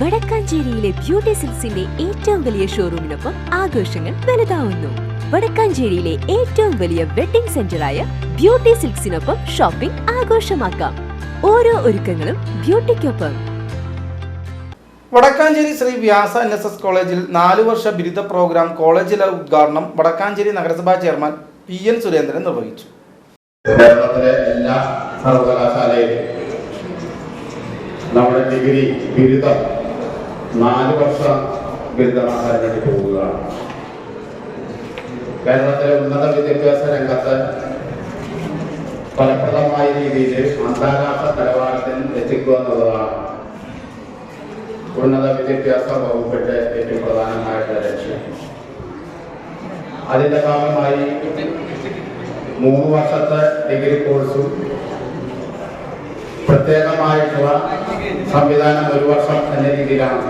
വടക്കാഞ്ചേരിയിലെ beauty സിൽസിന്റെ ഏറ്റവും വലിയ ഷോറൂമിനൊപ്പം ആഘോഷങ്ങൾ വലുതാവുന്നു. വടക്കാഞ്ചേരിയിലെ ഏറ്റവും വലിയ വെഡിംഗ് സെന്ററായ ബ്യൂട്ടി സിൽക്സിനൊപ്പം ഷോപ്പിംഗ് ആഘോഷമാക്കാം. ഓരോ ഒരുക്കങ്ങളും ബ്യൂട്ടിക്കൊപ്പം. Vadakkanchery Sri Vyasa N S S കോളേജിൽ നാലു വർഷ ബിരുദ പ്രോഗ്രാം കോളേജിലെ ഉദ്ഘാടനം വടക്കാഞ്ചേരി നഗരസഭാ ചെയർമാൻ പി എൻ സുരേന്ദ്രൻ നിർവഹിച്ചു. കേരളത്തിലെ എല്ലാ സർവകലാശാലയിലും നമ്മുടെ ഡിഗ്രി ബിരുദം നാല് വർഷ ബിരുദമാകാനായിട്ട് പോവുകയാണ് കേരളത്തിലെ ഉന്നത വിദ്യാഭ്യാസ രംഗത്ത് ഫലപ്രദമായ രീതിയിൽ അന്താരാഷ്ട്ര നിലവാരത്തിൽ എത്തിക്കുക എന്നുള്ളതാണ് ഉന്നത വിദ്യാഭ്യാസ വകുപ്പിന്റെ ഏറ്റവും പ്രധാനമായിട്ടുള്ള ലക്ഷ്യം. അതിന്റെ ഭാഗമായി മൂന്ന് വർഷത്തെ ഡിഗ്രി കോഴ്സും പ്രത്യേകമായിട്ടുള്ള സംവിധാനം ഒരു വർഷം എന്ന രീതിയിലാണ്.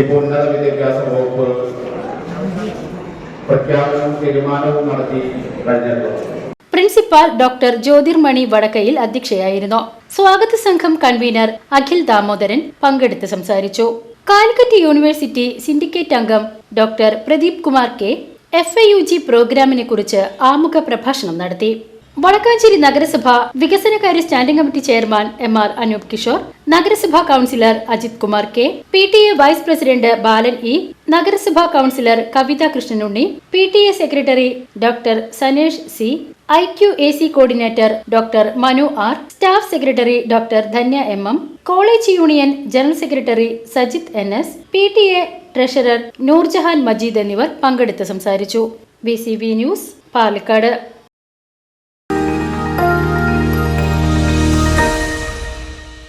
ഇപ്പോൾ ഉന്നത വിദ്യാഭ്യാസ വകുപ്പ് പ്രഖ്യാപനവും തീരുമാനവും നടത്തി കഴിഞ്ഞിട്ടുള്ളത് പ്രിൻസിപ്പൽ ഡോക്ടർ ജ്യോതിർമണി വടക്കയിൽ അധ്യക്ഷയായിരുന്നു. സ്വാഗത സംഘം കൺവീനർ അഖിൽ ദാമോദരൻ പങ്കെടുത്ത് സംസാരിച്ചു. കാലിക്കറ്റ് യൂണിവേഴ്സിറ്റി സിൻഡിക്കേറ്റ് അംഗം doctor Pradeep Kumar K F A U G പ്രോഗ്രാമിനെ കുറിച്ച് ആമുഖ പ്രഭാഷണം നടത്തി. വടക്കാഞ്ചേരി നഗരസഭ വികസനകാര്യ standing committee chairman M R Anoop Kishore നഗരസഭാ councillor Ajith Kumar K P T A vice president Balan E നഗരസഭാ councillor Kavitha Krishnanunni P T A secretary doctor Sanesh C I Q A C coordinator doctor Manu R staff secretary doctor Dhanya M M college union general secretary Sajith N S P T A treasurer Noorjahan Majeed എന്നിവർ പങ്കെടുത്ത് സംസാരിച്ചു. B C B news Palakkad.